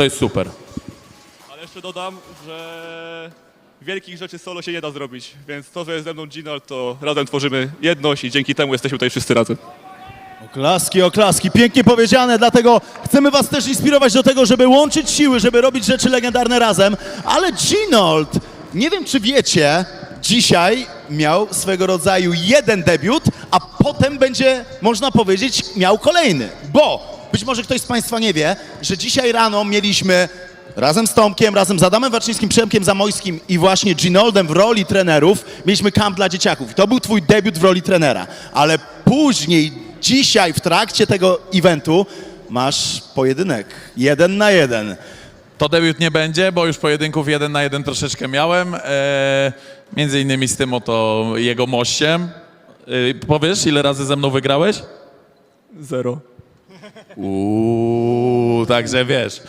To jest super. Ale jeszcze dodam, że wielkich rzeczy solo się nie da zrobić, więc to, że jest ze mną Ginald, to razem tworzymy jedność i dzięki temu jesteśmy tutaj wszyscy razem. Oklaski, oklaski, pięknie powiedziane, dlatego chcemy was też inspirować do tego, żeby łączyć siły, żeby robić rzeczy legendarne razem, ale Ginold, nie wiem czy wiecie, dzisiaj miał swego rodzaju jeden debiut, a potem będzie, można powiedzieć, miał kolejny, bo być może ktoś z państwa nie wie, że dzisiaj rano mieliśmy razem z Tomkiem, razem z Adamem Waczyńskim, Przemkiem Zamojskim i właśnie Ginoldem w roli trenerów mieliśmy kamp dla dzieciaków. I to był twój debiut w roli trenera, ale później, dzisiaj w trakcie tego eventu masz pojedynek, jeden na jeden. To debiut nie będzie, bo już pojedynków jeden na jeden troszeczkę miałem. E, między innymi z tym oto jego mościem. E, powiesz, ile razy ze mną wygrałeś? Zero. Uuu, także wiesz.